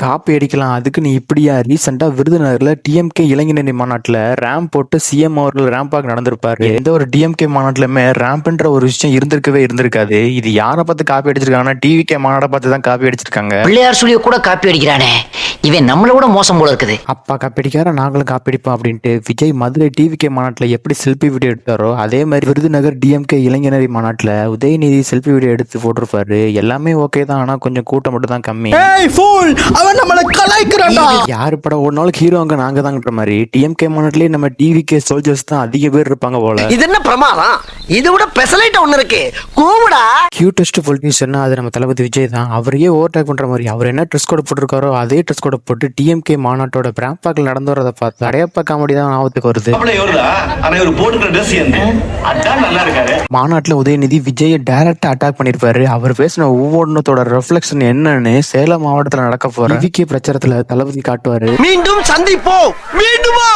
Copy அடிக்கலாம். அதுக்கு நீ இப்படியா? ரீசெண்டா விருதுநகர்ல டிஎம்கே இளைஞரணி மாநாட்டுல ரேம்ப் போட்டு சிஎம் அவர்கள் ரேம்பாக் நடந்திருப்பாரு. எந்த ஒரு டிஎம்கே மாநாட்டிலுமே ரேம்ப்ன்ற ஒரு விஷயம் இருந்திருக்கவே இருந்திருக்காது. இது யாரை பார்த்து காப்பி அடிச்சிருக்காங்கன்னா டிவிகே மாநாட்டை பார்த்து தான் காப்பி அடிச்சிருக்காங்க. பிள்ளையார் சுழிய கூட காப்பி அடிக்கிறானே. இவன் நம்மள விட மோசம் போல இருக்குது. அப்பா காப்பீடிக்கார நாங்களும் காப்பீடிப்போம் அப்படின்ட்டு விஜய் மதுரை டிவிகே மாநாட்டில் எப்படி செல்ஃபி வீடியோ எடுத்தாரோ அதே மாதிரி விருதுநகர் டிஎம்கே இளைஞரணி மாநாட்டில் உதயநிதி செல்ஃபி வீடியோ எடுத்து போட்டிருப்பாரு. எல்லாமே ஓகே தான் ஆனால் கொஞ்சம் கூட்டம் மட்டும் தான் கம்மி. ஏய் ஃபூல் அவன் நம்மள கலாய்க்கிறான்டா. யாரு படம் ஒரு நாளுக்கு ஹீரோங்க நாங்க தாங்கன்ற மாதிரி. டிஎம்கே மாநாட்டிலேயே நம்ம டிவிகே சோல்ஜர்ஸ் தான் அதிக பேர் இருப்பாங்க போல. இது என்ன பிரமாதம்? இது விட பெசலைட் ஒண்ணு இருக்கு. கூவுடா. கியூட்டஸ்ட் பொலிட்டிஷியன்னா அது நம்ம தளபதி விஜய் தான். அவரையே ஓவர்டேக் பண்ற மாதிரி அவர் என்ன ட்ரெஸ் கோட் போட்டிருக்காரோ அதே ட்ரெஸ் கோட் போட்டு டிஎம்கே மாநாட்டோட பிராம்பாக்கில் நடந்து வரதை பார்த்து அடையப்பா காமெடி தான் ஞாபகத்துக்கு வருது. மாநாட்டில் உதயநிதி விஜயை டைரக்டா அட்டாக் பண்ணிருப்பாரு அவர் பேசின ஒவ்வொன்றத்தோட ரெஃப்ளெக்ஷன் என்னன்னு சேலம் மாவட்டத்தில் நடக்க போற விக்கி பிரச்சாரத்துல தளபதி காட்டுவாரு. மீண்டும் சந்திப்போம். மீண்டுமா?